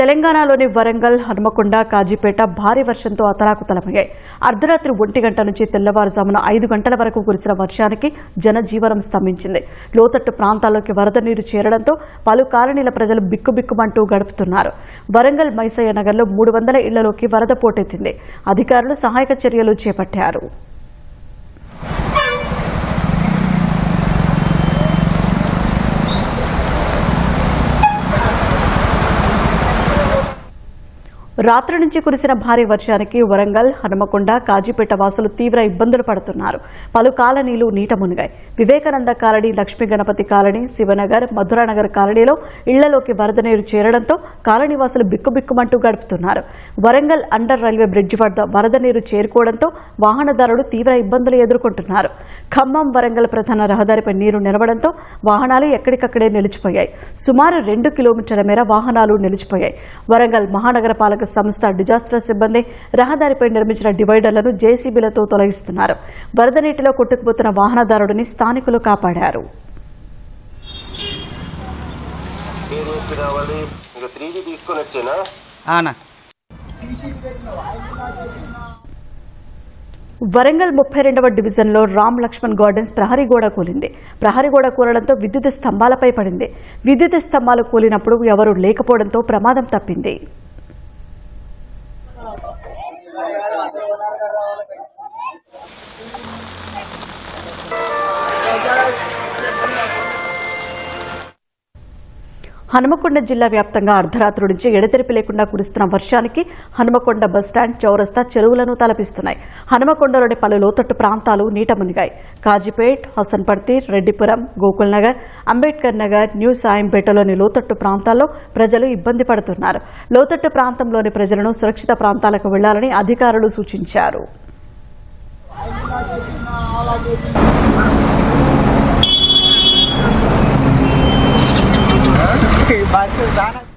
తెలంగాణలోని వరంగల్ హనుమకొండ కాజీపేట భారీ వర్షంతో అతలాకుతలమయ్యాయి. అర్ధరాత్రి ఒంటి గంట నుంచి తెల్లవారుజామున ఐదు గంటల వరకు కురిసిన వర్షానికి జనజీవనం స్తంభించింది. లోతట్టు ప్రాంతాల్లోకి వరద నీరు చేరడంతో పలు కాలనీల ప్రజలు బిక్కుబిక్కుమంటూ గడుపుతున్నారు. వరంగల్ మైసయ్య నగర్లో మూడు వందల ఇళ్ళలోకి వరద పోటెత్తింది. అధికారులు సహాయక చర్యలు చేపట్టారు. రాత్రి నుంచి కురిసిన భారీ వర్షానికి వరంగల్ హనుమకొండ కాజీపేట వాసులు తీవ్ర ఇబ్బందులు పడుతున్నారు. పలు కాలనీలు నీట మునిగాయి. వివేకానంద కాలనీ లక్ష్మీ గణపతి కాలనీ శివనగర్ మధురానగర్ కాలనీలో ఇళ్ళలోకి వరద నీరు చేరడంతో కాలనీ వాసులు బిక్కుబిక్కుమంటూ గడుపుతున్నారు. వరంగల్ అండర్ రైల్వే బ్రిడ్జ్ వద్ద వరద నీరు చేరుకోవడంతో వాహనదారులు తీవ్ర ఇబ్బందులు ఎదుర్కొంటున్నారు. ఖమ్మం వరంగల్ ప్రధాన రహదారిపై నీరు నిలవడంతో వాహనాలు ఎక్కడికక్కడే నిలిచిపోయాయి. సుమారు రెండు కిలోమీటర్ల మేర వాహనాలు నిలిచిపోయాయి. వరంగల్ మహానగర పాలక సంస్థ డిజాస్టర్ సిబ్బంది రహదారిపై నిర్మించిన డివైడర్లను జేసీబీలతో తొలగిస్తున్నారు. వరద నీటిలో కొట్టుకుపోతున్న వాహనదారుడిని స్థానికులు కాపాడారు. వరంగల్ ముప్పై రెండవ డివిజన్లో రామ్ లక్ష్మణ్ గార్డెన్స్ ప్రహరీ గోడ కూలింది. ప్రహరీ గోడ కూలడంతో విద్యుత్ స్తంభాలపై పడింది. విద్యుత్ స్తంభాలు కూలినప్పుడు ఎవరూ లేకపోవడంతో ప్రమాదం తప్పింది. ஆதரவ హనుమకొండ జిల్లా వ్యాప్తంగా అర్ధరాత్రి నుంచి ఎడతెరిపి లేకుండా కురుస్తున్న వర్షానికి హనుమకొండ బస్టాండ్ చౌరస్తా చెరువులను తలపిస్తున్నాయి. హనుమకొండలోని పలు లోతట్టు ప్రాంతాలు నీట మునిగాయి. కాజీపేట్ హసన్పర్తి రెడ్డిపురం గోకుల్ నగర్ అంబేద్కర్ నగర్ న్యూ సాయంపేటలోని లోతట్టు ప్రాంతాల్లో ప్రజలు ఇబ్బంది పడుతున్నారు. లోతట్టు ప్రాంతంలోని ప్రజలను సురక్షిత ప్రాంతాలకు వెళ్ళాలని అధికారులు సూచించారు. สื่อสารทาง